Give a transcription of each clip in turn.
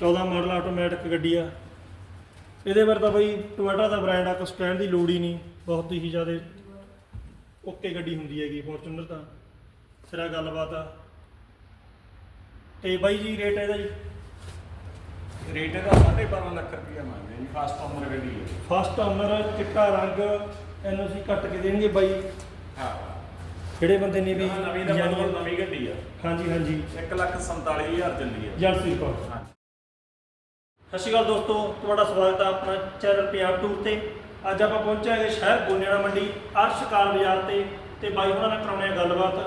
14 model automatic ਗੱਡੀ ਆ। ਇਹਦੇ ਬਾਰੇ ਤਾਂ ਬਈ ਟੋਇਟਾ ਦਾ ਬ੍ਰਾਂਡ ਆ ਕੁਛ ਕਹਿਣ ਦੀ ਲੋੜ ਹੀ ਨਹੀਂ। ਬਹੁਤ ਹੀ ਜ਼ਿਆਦਾ ਓਕੇ ਗੱਡੀ ਹੁੰਦੀ ਹੈਗੀ ਫੋਰਚੂਨਰ ਤਾਂ। ਸਿਰਾ ਗੱਲਬਾਤ ਆ। ਤੇ ਬਾਈ ਜੀ ਰੇਟ ਇਹਦਾ ਜੀ? ਰੇਟ ਇਹਦਾ 12.5 ਲੱਖ ਰੁਪਇਆ ਮੰਗਦੇ ਜੀ ਫਾਸਟ ਓਨਰ ਗੱਡੀ ਹੈ। ਫਸਟ ਓਨਰ ਚਿੱਟਾ ਰੰਗ ਐਨਓਸੀ ਕੱਟ ਕੇ ਦੇਣਗੇ ਬਾਈ? ਹਾਂ। ਜਿਹੜੇ ਬੰਦੇ ਨੇ ਵੀ ਨਵੀਂ ਦਾ ਨਵੀਂ ਗੱਡੀ ਆ। ਹਾਂਜੀ ਹਾਂਜੀ। 147000 ਚੱਲੀ ਆ। ਜਲਸੀ ਕੋ ਹਾਂ ਸਤਿ ਸ਼੍ਰੀ ਅਕਾਲ ਦੋਸਤੋ ਤੁਹਾਡਾ ਸਵਾਗਤ ਹੈ ਆਪਣਾ ਚੈਨਲ ਪੰਜਾਬ ਟੂਰ ਤੇ। ਅੱਜ ਆਪਾਂ ਪਹੁੰਚੇ ਹੈਗੇ ਸ਼ਹਿਰ ਗੋਨੇੜਾ ਮੰਡੀ ਅਰਸ਼ ਕਾਰ ਬਾਜ਼ਾਰ ਤੇ। ਤੇ ਬਾਈ ਹੋਣਾ ਨਾਲ ਕਰਾਉਣੇ ਆ ਗੱਲਬਾਤ।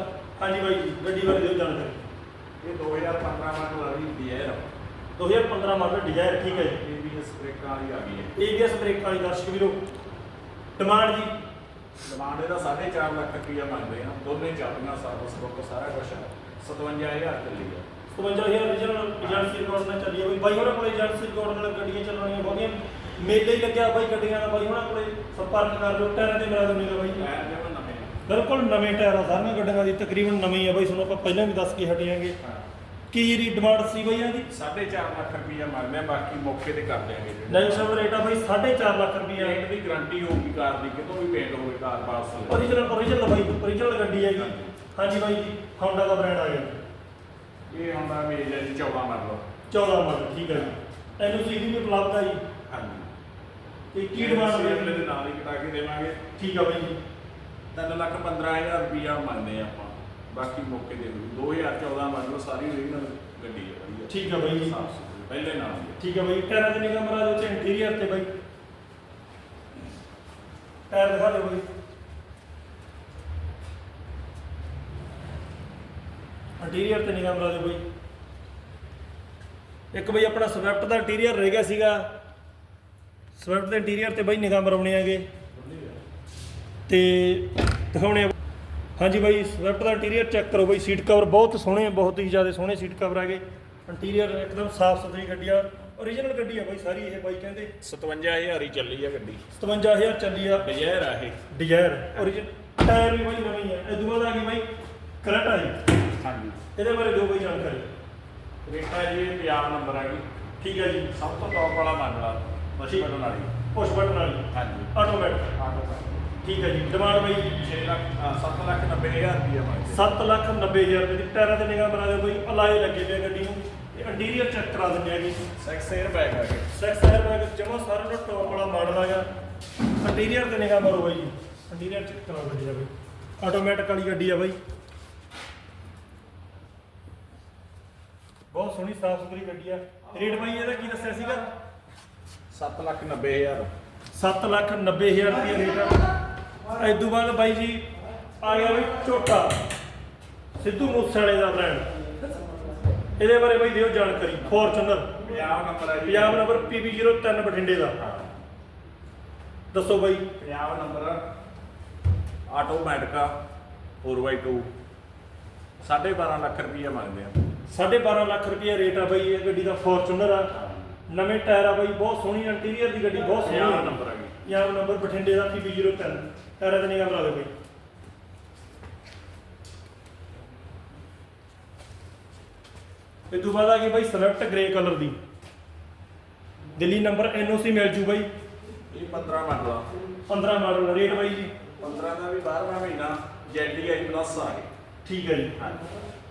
ਹਾਂਜੀ ਬਾਈ ਜੀ ਗੱਡੀ ਬਾਰੇ ਦਿਓ ਜਾਣਕਾਰੀ। ਇਹ 2015 ਮਾਡਲ ਆ। ਰਹੀ ਡੀਆਰ 2015 ਮਾਡਲ ਡਿਜ਼ਾਇਰ ਠੀਕ ਹੈ ਜੀ। ਏਬੀਐਸ ਬ੍ਰੇਕਾਂ ਵਾਲੀ ਆ ਗਈ ਹੈ। ਏਬੀਐਸ ਬ੍ਰੇਕ ਵਾਲੀ ਦਰਸ਼ਕ ਵੀਰੋ। ਡਿਮਾਂਡ ਜੀ? ਡਿਮਾਂਡ ਇਹਦਾ 4.5 ਲੱਖ ਰੁਪਇਆ ਮੰਗਦੇ ਆ। ਦੋਨੇ ਚਾਬੀਆਂ ਸਰਵਿਸ ਬੁੱਕ ਸਾਰਾ ਕੁਝ 57000 ਚੱਲੀ ਆ। 55000 ਰੀਜਨਲ ਏਜੰਸੀ ਰਿਕਾਰਡ ਨਾਲ ਚੱਲੀ ਆ ਬਈ ਬਾਈ ਹੋਣਾ ਕੋਲੇ ਏਜੰਸੀ ਰਿਕਾਰਡ ਨਾਲ ਗੱਡੀਆਂ ਚੱਲਣੀਆਂ ਬਹੁਤੀਆਂ। ਮੇਲੇ ਹੀ ਲੱਗਿਆ ਬਾਈ ਗੱਡੀਆਂ ਦਾ। ਬਾਈ ਹੋਣਾ ਕੋਲੇ ਸੰਪਰਕ ਕਰ ਲਓ ਟਾਇਰਾਂ ਤੇ ਮੇਰਾ ਦੋਨੇ ਦਾ ਬਾਈ। ਬਿਲਕੁਲ ਨਵੇਂ ਟਾਇਰ ਆ ਸਾਰੀਆਂ ਗੱਡੀਆਂ ਦੀ। ਤਕਰੀਬਨ ਨਵੇਂ ਹੀ ਆ ਬਾਈ। ਤੁਹਾਨੂੰ ਆਪਾਂ ਪਹਿਲਾਂ ਵੀ ਦੱਸ ਕੇ ਹਟਿਆਂਗੇ। ਕੀ ਇਹਦੀ ਡਿਮਾਂਡ ਸੀ ਬਾਈ ਇਹਦੀ? 4.5 ਲੱਖ ਰੁਪਇਆ ਮੰਗਦੇ ਆ ਬਾਕੀ ਮੌਕੇ ਤੇ ਕਰ ਦਿਆਂਗੇ। ਨਹੀਂ ਸਭ ਰੇਟ ਆ ਬਾਈ 4.5 ਲੱਖ ਰੁਪਈਆ। ਪੇਂਟ ਦੀ ਗਾਰੰਟੀ ਹੋਊਗੀ ਕਾਰ ਦੀ। ਕਿਤੋਂ ਵੀ ਪੇਂਟ ਹੋਵੇ ਕਾਰ ਪਾਸ ਓਰੀਜਨਲ ਓਰੀਜਨਲ ਬਾਈ। ਓਰੀਜਨਲ ਗੱਡੀ ਹੈਗੀ। ਹਾਂਜੀ। ਬਾਈ ਜੀ। Honda ਦਾ ਬ੍ਰਾਂਡ ਆ ਗਿਆ। ਇਹ ਹੁੰਦਾ ਮੇਜ ਹੈ ਜੀ 14 ਮਾਡਲ 14 ਮਾਡਲ ਠੀਕ ਹੈ ਜੀ। ਐਨਓਸੀ ਦੀ ਵੀ ਉਪਲਬਧ ਆ ਜੀ। ਹਾਂਜੀ। ਤੇ ਕੀ ਡਿਮਾਂਡ ਅਗਲੇ ਹੋਈ ਦੇ ਨਾਲ ਹੀ ਕਟਾ ਕੇ ਦੇਵਾਂਗੇ। ਠੀਕ ਆ ਬਾਈ ਜੀ। 3 ਲੱਖ 15000 ਰੁਪਇਆ ਮੰਗਦੇ ਆ ਆਪਾਂ। ਬਾਕੀ ਮੌਕੇ ਦੇ ਦਿਓ। 2014 ਮਾਡਲ ਸਾਰੀ ਓਰੀਜਨਲ ਗੱਡੀ ਹੈ ਵਧੀਆ। ਠੀਕ ਆ ਬਾਈ ਜੀ। ਸਾਫ਼ ਸੁਥਰੀ, ਪਹਿਲੇ ਨਾਲ ਦੀ ਹੈ। ਠੀਕ ਬਾਈ ਟਾਇਰਾਂ ਤੇ ਇੰਟੀਰੀਅਰ ਤੇ ਬਾਈ। ਟਾਇਰ ਦਿਖਾ ਦਿਓ ਬਾਈ। ਇੰਟੀਰੀਅਰ ਤੇ ਨਿਗਾਹ ਮਰਾ ਦਿਓ ਬਾਈ। ਇੱਕ ਬਾਈ ਆਪਣਾ ਸਵਿਫਟ ਦਾ ਇੰਟੀਰੀਅਰ ਰਹਿ ਗਿਆ ਸੀਗਾ। ਸਵਿਫਟ ਦੇ ਇੰਟੀਰੀਅਰ ਤੇ ਬਾਈ ਨਿਗਾਹ ਮਰਾਉਣੇ ਆਗੇ ਤੇ ਦਿਖਾਉਣੇ ਆ। ਹਾਂਜੀ ਬਾਈ ਸਵਿਫਟ ਦਾ ਇੰਟੀਰੀਅਰ ਚੈੱਕ ਕਰੋ ਬਾਈ। ਸੀਟ ਕਵਰ ਬਹੁਤ ਸੋਹਣੇ ਬਹੁਤ ਹੀ ਜ਼ਿਆਦਾ ਸੋਹਣੇ ਸੀਟ ਕਵਰ ਆਗੇ ਇੰਟੀਰੀਅਰ ਇੱਕਦਮ ਸਾਫ਼ ਸੁਥਰੀ ਗੱਡੀ ਆ। ਓਰੀਜਨਲ ਗੱਡੀ ਆ ਬਾਈ ਸਾਰੀ ਇਹ ਬਾਈ ਕਹਿੰਦੇ। 57000 ਹੀ ਚੱਲੀ ਆ ਗੱਡੀ। 57000 ਚੱਲੀ ਆ। ਡਿਜ਼ਾਇਰ ਆ ਇਹ। ਡਿਜ਼ਾਇਰ ਓਰੀਜਨਲ ਟਾਇਰ ਵੀ ਬਾਈ ਨਵੀਂ ਆ। ਇਹ ਦੂਆ ਦਾ ਆ ਗਈ ਬਾਈ ਕਰੰਟ ਆ ਜੀ। ਹਾਂਜੀ। ਇਹਦੇ ਬਾਰੇ ਦਿਓ ਬਾਈ ਜਾਣਕਾਰੀ? ਰੇਟਾ ਜੀ ਇਹ ਪੰਜਾਬ ਨੰਬਰ ਆ ਗਈ ਠੀਕ ਹੈ ਜੀ। ਸਭ ਤੋਂ ਟੌਪ ਵਾਲਾ ਮਾਡਲ ਆ ਮਸ਼ੀ ਬਟਨ ਵਾਲੀ। ਪੁਸ਼ ਬਟਨ ਵਾਲੀ। ਹਾਂਜੀ। ਆਟੋਮੈਟਿਕ ਆਟੋ ਠੀਕ ਹੈ ਜੀ। ਡਿਮਾਂਡ ਬਾਈ 6 ਲੱਖ 7 ਲੱਖ 90000 ਰੁਪਇਆ ਮੰਗਦੇ 7 ਲੱਖ 90000 ਰੁਪਏ ਦੀ ਟਾਇਰਾਂ ਤੇ ਨਿਗਾਹ ਬਣਾ ਦਿਓ ਬਾਈ। ਅਲਾਏ ਲੱਗੇ ਪਏ ਗੱਡੀ ਨੂੰ। ਇਹ ਇੰਟੀਰੀਅਰ ਚੈੱਕ ਕਰਾ ਦਿੰਦੇ ਆਗੇ ਸੈਕਸ 에ਅਰ ਬੈਗ ਆ ਗਏ। ਸੈਕਸ 에ਅਰ ਬੈਗ ਜਮਾ ਸਾਰਾ ਦਾ ਟੌਪ ਵਾਲਾ ਮਾਡਲ ਆਗਾ ਇੰਟੀਰੀਅਰ ਤੇ ਨਿਗਾਹ ਮਾਰੋ ਬਾਈ। ਜੀ ਇੰਟੀਰੀਅਰ ਚੈੱਕ ਕਰਾ ਗੱਡੀ ਦਾ ਬਾਈ। ਆਟੋਮੈਟਿਕ ਵਾਲੀ ਗੱਡੀ ਆ ਬਾਈ। ਬਹੁਤ ਸੋਹਣੀ ਸਾਫ਼ ਸੁਥਰੀ ਗੱਡੀ ਆ। ਰੇਟ ਬਾਈ ਇਹਦਾ ਕੀ ਦੱਸਿਆ ਸੀਗਾ? 7 ਲੱਖ 90000 7 ਲੱਖ 90000 ਰੁਪਏ ਰੇਟ ਆ। ਇਸ ਤੋਂ ਬਾਅਦ ਬਾਈ ਜੀ ਆ ਗਿਆ ਬਈ ਝੋਟਾ। ਸਿੱਧੂ ਮੂਸੇਵਾਲੇ ਦਾ ਬ੍ਰਾਂਡ ਇਹਦੇ ਬਾਰੇ ਬਾਈ ਦਿਓ ਜਾਣਕਾਰੀ। ਫੋਰਚੂਨਰ। ਪੰਜਾਬ ਨੰਬਰ ਆ ਜੀ। ਪੰਜਾਬ ਨੰਬਰ PB03 ਬਠਿੰਡੇ ਦਾ। ਹਾਂ। ਦੱਸੋ ਬਾਈ। ਪੰਜਾਬ ਨੰਬਰ ਆਟੋਮੈਟਿਕਾ 4x2 12.5 ਲੱਖ ਰੁਪਇਆ ਮੰਗਦੇ ਆ। 12.5 ਲੱਖ ਰੁਪਏ ਰੇਟ ਆ ਬਾਈ ਇਹ ਗੱਡੀ ਦਾ ਫੋਰਚੂਨਰ ਆ। ਨਵੇਂ ਟਾਇਰ ਆ ਬਾਈ ਬਹੁਤ ਸੋਹਣੀ ਇੰਟੀਰੀਅਰ ਦੀ ਗੱਡੀ ਬਹੁਤ ਸੋਹਣੀ। ਆ ਨੰਬਰ ਆ ਗਈ। ਪੰਜਾਬ ਨੰਬਰ ਬਠਿੰਡੇ ਦਾ PB03 ਟਾਇਰਾਂ ਤੇ ਨਿਗਾਹ ਬਣਾ ਦਿਓ ਬਾਈ। ਇਹ ਤੋਂ ਬਾਅਦ ਆ ਗਈ ਬਾਈ ਸਵਿਫਟ ਗ੍ਰੇ ਕਲਰ ਦੀ। ਦਿੱਲੀ ਨੰਬਰ ਐਨਓਸੀ ਮਿਲ ਜੂ ਬਾਈ। ਇਹ 15 ਮਾਡਲ ਆ। 15 ਮਾਡਲ ਰੇਟ ਬਾਈ ਜੀ। 15 ਦਾ ਵੀ 12ਵਾਂ ਮਹੀਨਾ ZDI ਪਲੱਸ ਆ ਗਏ। ਠੀਕ ਹੈ ਜੀ।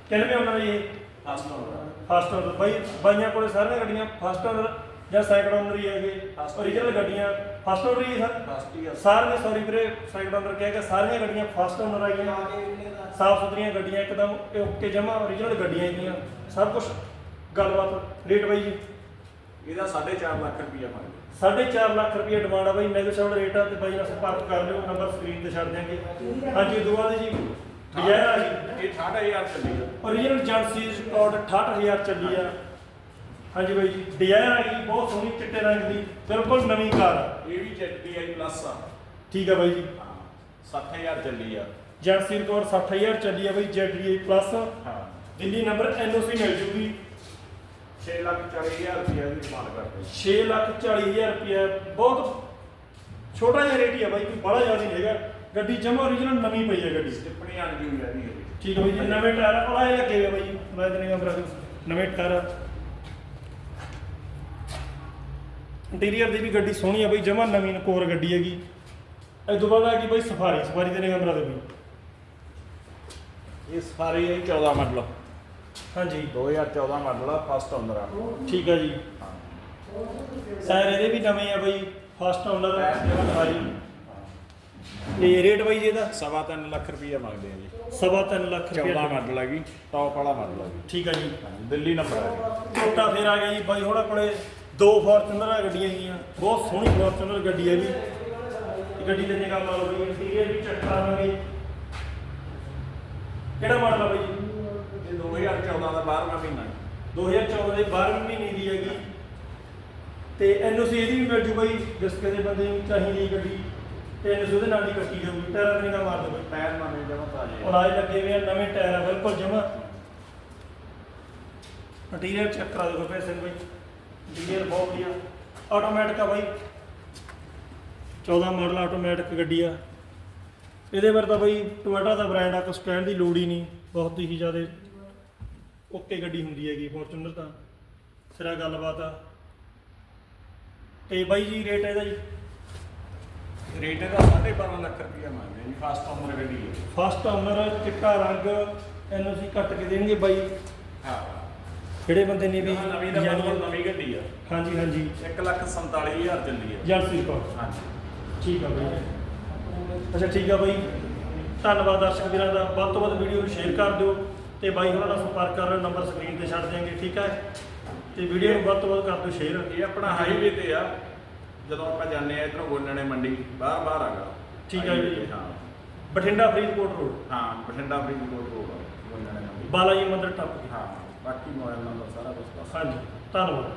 ਕਿੰਨੇ ਆਉਣਾ ਜੀ ਇਹ? ਫਸਟ ਨੰਬਰ ਫਸਟ ਓਨਰ ਬਾਈ ਬਾਈਆਂ ਕੋਲੇ ਸਾਰੀਆਂ ਗੱਡੀਆਂ ਫਸਟ ਓਨਰ ਜਾਂ ਸੈਕੰਡ ਓਨਰ ਹੀ ਹੈਗੇ। First ਓਰੀਜਨਲ ਗੱਡੀਆਂ ਫਸਟ ਓਨਰ ਹੀ ਸਰ। ਫਸਟ ਹੀ ਆ ਸਾਰੀਆਂ ਸੌਰੀ ਵੀਰੇ ਸੈਕੰਡ ਓਨਰ ਕਹਿ ਕੇ ਸਾਰੀਆਂ ਗੱਡੀਆਂ ਫਸਟ ਓਨਰ ਆਈਆਂ। ਸਾਫ਼ ਸੁਥਰੀਆਂ ਗੱਡੀਆਂ ਇੱਕਦਮ ਓਕੇ ਜਮਾ ਓਰੀਜਨਲ ਗੱਡੀਆਂ ਹੈਗੀਆਂ। ਸਭ ਕੁਝ ਗੱਲਬਾਤ ਰੇਟ ਬਾਈ ਜੀ। ਇਹਦਾ 4.5 ਲੱਖ ਰੁਪਇਆ ਮੰਗਦੇ 4.5 ਲੱਖ ਰੁਪਏ ਡਿਮਾਂਡ ਆ ਬਾਈ। ਨੈਗੋਸ਼ੀਏਬਲ ਰੇਟ ਆ ਤੇ ਬਾਈ ਨਾਲ ਸੰਪਰਕ ਕਰ ਲਿਓ ਨੰਬਰ ਸਕਰੀਨ ਤੇ ਛੱਡ ਦਿਆਂਗੇ। ਹਾਂਜੀ ਦੁਆ ਦੇ ਜੀ। ਡਿਜ਼ਾਇਰ ਆ ਜੀ ਇਹ 68000 ਚੱਲੀ ਆ। ਓਰੀਜਨਲ ਏਜੰਸੀ ਰਿਕਾਰਡ 68000 ਚੱਲੀ ਆ। ਹਾਂਜੀ ਬਾਈ ਜੀ ਡਿਜ਼ਾਇਰ ਆ ਗਈ ਬਹੁਤ ਸੋਹਣੀ ਚਿੱਟੇ ਰੰਗ ਦੀ ਬਿਲਕੁਲ ਨਵੀਂ ਕਾਰ ਆ। ਇਹ ਵੀ ZDI ਪਲੱਸ ਆ। ਠੀਕ ਆ ਬਾਈ ਜੀ। ਹਾਂ 60000 ਚੱਲੀ ਆ। ਏਜੰਸੀ ਰਿਕਾਰਡ 60000 ਚੱਲੀ ਆ ਬਾਈ ZDI ਪਲੱਸ ਹਾਂ। ਦਿੱਲੀ ਨੰਬਰ ਐਨਓਸੀ ਮਿਲ ਜੂਗੀ। 6 ਲੱਖ 40000 ਰੁਪਇਆ ਦੀ ਡਿਮਾਂਡ ਕਰਦੇ 6 ਲੱਖ 40000 ਰੁਪਏ ਬਹੁਤ ਛੋਟਾ ਜਿਹਾ ਰੇਟ ਹੀ ਆ ਬਾਈ ਕੋਈ ਬੜਾ ਜ਼ਿਆਦਾ ਨਹੀਂ ਹੈਗਾ। ਗੱਡੀ ਜਮਾ ਓਰੀਜਨਲ ਨਵੀਂ ਪਈ ਹੈ ਗੱਡੀ। ਟਿੱਪਣੀ ਆਣ ਗਈ ਹੋਈ ਆ ਜੀ ਠੀਕ ਹੈ ਬਾਈ ਜੀ ਨਵੇਂ ਟਾਇਰ ਅਲਾਏ ਲੱਗੇ ਹੋਏ ਬਾਈ। ਜੀ ਮੈਂ ਨਿਗਮ ਰੱਖ ਨਵੇਂ ਟਾਇਰ ਇੰਟੀਰੀਅਰ ਦੀ ਵੀ ਗੱਡੀ ਸੋਹਣੀ ਆ ਬਈ ਜਮਾ ਨਵੀਂ ਕੋਰ ਗੱਡੀ ਹੈਗੀ। ਇਹ ਤੋਂ ਬਾਅਦ ਆ ਗਈ ਬਈ ਸਫਾਰੀ ਸਫਾਰੀ ਦੇ ਦੇ ਵੀ ਇਹ ਸਫਾਰੀ ਹੈ 14 ਮਾਡਲ ਹਾਂਜੀ। 2014 ਮਾਡਲ ਆ ਫਸਟ ਓਨਰ ਆ। ਠੀਕ ਆ ਜੀ। ਟਾਇਰ ਇਹਦੇ ਵੀ ਨਵੇਂ ਆ ਬਈ ਫਸਟ ਓਨਰ ਸਫਾਰੀ ਤੇ ਰੇਟ ਬਈ ਜੀ ਇਹਦਾ? ਸਵਾ ਤਿੰਨ ਲੱਖ ਰੁਪਈਆ ਮੰਗਦੇ ਆ ਜੀ। ਸਵਾ ਤਿੰਨ ਲੱਖ 14 ਰੁਪਏ ਮਾਡਲ ਹੈਗੀ ਟੌਪ ਵਾਲਾ ਮਾਡਲ ਹੈ ਜੀ ਠੀਕ ਆ ਜੀ। ਦਿੱਲੀ ਨੰਬਰ ਹੈ ਛੋਟਾ ਫੇਰ ਆ ਗਿਆ ਜੀ ਬਾਈ ਹੋਣਾ ਕੋਲੇ ਦੋ ਫੋਰਚੂਨਰ ਗੱਡੀਆਂ ਹੈਗੀਆਂ ਬਹੁਤ ਸੋਹਣੀ ਫੋਰਚੂਨਰ ਗੱਡੀ ਹੈ ਵੀ ਇਹ ਗੱਡੀ ਦੇ ਨਿਗਾਹ ਮਾਰੋ ਬਈ ਇੰਟੀਰੀਅਰ ਵੀ ਚੈੱਕ ਕਰਾਵਾਂਗੇ ਕਿਹੜਾ ਮਾਡਲ ਆ ਬਈ ਜੀ? ਇਹ 2014 ਦਾ 12ਵਾਂ ਮਹੀਨਾ ਹੈ 2014 ਦੇ 12ਵੇਂ ਮਹੀਨੇ ਦੀ ਹੈਗੀ। ਤੇ ਐਨਓਸੀ ਇਹਦੀ ਵੀ ਮਿਲ ਜੂ ਬਈ ਜਿਸ ਕਿਸੇ ਬੰਦੇ ਨੂੰ ਚਾਹੀਦੀ ਗੱਡੀ। ਤੇ ਐਨਓਸੀ ਉਹਦੇ ਨਾਲ ਹੀ ਕੱਟੀ ਜਾਊਗੀ ਟਾਇਰਾਂ ਦੇ ਨਿਗਾਹ ਮਾਰ ਦਿਓ ਟਾਇਰ ਨਵੇਂ ਜਮਾ ਤਾਜ਼ੇ ਆਏ ਲੱਗੇ ਹੋਏ ਆ ਨਵੇਂ ਟਾਇਰ ਆ ਬਿਲਕੁਲ ਜਮਾ। ਮਟੀਰੀਅਲ ਚੈੱਕ ਕਰਾ ਦਿਓ ਪੈਸੇ ਬਈ ਮਟੀਰੀਅਲ ਬਹੁਤ ਵਧੀਆ। ਆਟੋਮੈਟਿਕ ਆ ਬਾਈ। 14 ਮਾਡਲ ਆਟੋਮੈਟਿਕ ਗੱਡੀ ਆ। ਇਹਦੇ ਬਾਰੇ ਤਾਂ ਬਾਈ ਟੋਇਟਾ ਦਾ ਬ੍ਰਾਂਡ ਆ ਕੁਛ ਕਹਿਣ ਦੀ ਲੋੜ ਹੀ ਨਹੀਂ। ਬਹੁਤ ਹੀ ਜ਼ਿਆਦਾ ਓਕੇ ਗੱਡੀ ਹੁੰਦੀ ਹੈਗੀ ਫੋਰਚੂਨਰ ਤਾਂ। ਸਿਰਾ ਗੱਲਬਾਤ ਆ। ਤੇ ਬਾਈ ਜੀ ਰੇਟ ਇਹਦਾ ਜੀ? ਰੇਟ ਇਹਦਾ 12.5 ਲੱਖ ਰੁਪਈਆ ਮੰਗਦੇ ਆ ਜੀ ਫਸਟ ਓਨਰ ਗੱਡੀ ਹੈ? ਫਸਟ ਓਨਰ ਚਿੱਟਾ ਰੰਗ ਐਨਓਸੀ ਕੱਟ ਕੇ ਦੇਣਗੇ ਬਾਈ। ਹਾਂ। ਜਿਹੜੇ ਬੰਦੇ ਨੇ ਵੀ ਨਵੀਂ ਦਾ ਨਵੀਂ ਗੱਡੀ ਆ। ਹਾਂਜੀ ਹਾਂਜੀ। 1 ਲੱਖ 47000 ਚੱਲੀ ਹੈ ਜਲਸੀ ਕੋ ਹਾਂਜੀ। ਠੀਕ ਆ ਬਾਈ। ਅੱਛਾ ਠੀਕ ਆ ਬਾਈ। ਧੰਨਵਾਦ ਦਰਸ਼ਕ ਵੀਰਾਂ ਦਾ। ਵੱਧ ਤੋਂ ਵੱਧ ਵੀਡੀਓ ਨੂੰ ਸ਼ੇਅਰ ਕਰ ਦਿਓ ਤੇ ਬਾਈ ਹੋਰਾਂ ਨਾਲ ਸੰਪਰਕ ਕਰ ਰਹੇ ਨੰਬਰ ਸਕਰੀਨ ਤੇ ਛੱਡ ਦਿਆਂਗੇ ਠੀਕ ਹੈ ਤੇ ਵੀਡੀਓ ਨੂੰ ਵੱਧ ਤੋਂ ਵੱਧ ਕਰ ਦਿਓ ਸ਼ੇਅਰ ਇਹ ਆਪਣਾ ਹਾਈਵੇ ਤੇ ਆ। ਜਦੋਂ ਆਪਾਂ ਜਾਂਦੇ ਆ ਇਧਰੋਂ ਗੋਨਣੇ ਮੰਡੀ ਬਾਹਰ ਬਾਹਰ ਆਗਾ ਠੀਕ ਆ ਜੀ। ਹਾਂ। ਬਠਿੰਡਾ ਫਰੀਦਕੋਟ ਰੋਡ ਹਾਂ ਬਠਿੰਡਾ ਫਰੀਦਕੋਟ ਰੋਡ ਗੋਨਣੇ ਮੰਡੀ। ਬਾਲਾ ਜੀ ਮੰਦਿਰ ਟੱਪ ਕੇ ਹਾਂ ਬਾਕੀ ਮੋਬਾਈਲ ਨੰਬਰ ਸਾਰਾ ਕੁਝ ਦੱਸ ਹਾਂਜੀ ਧੰਨਵਾਦ।